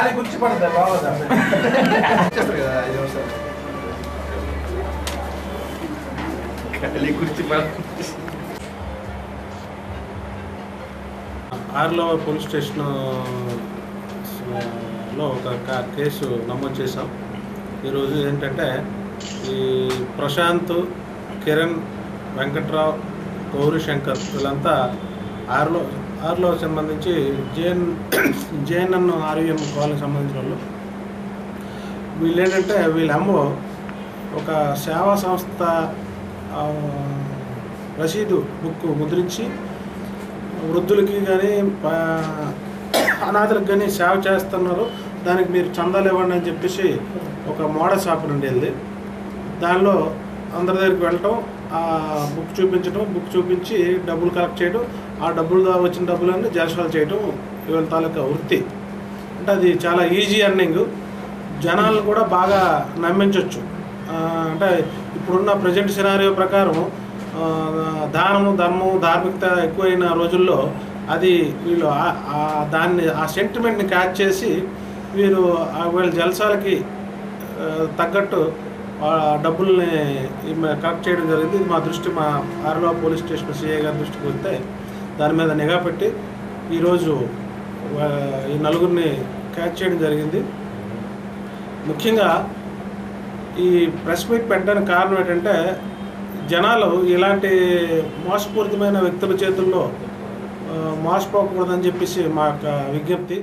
ఐదు నిమిషాలు ఖాళీ కుర్చీ పడుతుంది ఆర్లో పోలీస్ స్టేషన్లో ఒక కేసు నమోదు చేశాం. ఈరోజు ఏంటంటే ఈ ప్రశాంత్ కిరణ్ వెంకట్రావు గౌరీ శంకర్ వీళ్ళంతా ఆర్లో ఆరులో సంబంధించి జేఎన్ జేఎన్ఎన్ ఆర్యుఎం కాలనీకి సంబంధించిన వాళ్ళు. వీళ్ళు ఏంటంటే వీళ్ళ అమ్మ ఒక సేవా సంస్థ రసీదు బుక్ ముద్రించి వృద్ధులకి కానీ అనాథలకు కానీ సేవ చేస్తున్నారు. దానికి మీరు చందాలు ఇవ్వండి అని చెప్పేసి ఒక మోడల్ షాప్ నుండి వెళ్ళి దానిలో అందరి దగ్గరికి వెళ్ళటం బుక్ చూపించడం బుక్ చూపించి డబ్బులు కలెక్ట్ చేయడం ఆ డబ్బులు వచ్చిన డబ్బులన్నీ జలసాలు చేయడం ఇవాళ తాలూకా వృత్తి. అంటే అది చాలా ఈజీ అర్నింగ్ జనాలను కూడా బాగా నమ్మించవచ్చు అంటే ఇప్పుడున్న ప్రజెంట్ సినారియో ప్రకారం దానము ధర్మం ధార్మికత ఎక్కువైన రోజుల్లో అది వీళ్ళు దాన్ని ఆ సెంటిమెంట్ని క్యాచ్ చేసి వీరు ఆ వీళ్ళ జలసాలకి తగ్గట్టు డబ్బుల్ని కట్ కలెక్ట్ చేయడం జరిగింది. ఇది మా దృష్టి మా ఆర్లో పోలీస్ స్టేషన్ సిఐ గారి దృష్టికి వస్తే దాని మీద నిఘా పెట్టి ఈరోజు ఈ నలుగురిని క్యాచ్ చేయడం జరిగింది. ముఖ్యంగా ఈ ప్రెస్ మీట్ పెట్టడానికి కారణం ఏంటంటే జనాలు ఇలాంటి మోసపూరితమైన వ్యక్తుల చేతుల్లో మోసపోకూడదని చెప్పేసి మా యొక్క విజ్ఞప్తి.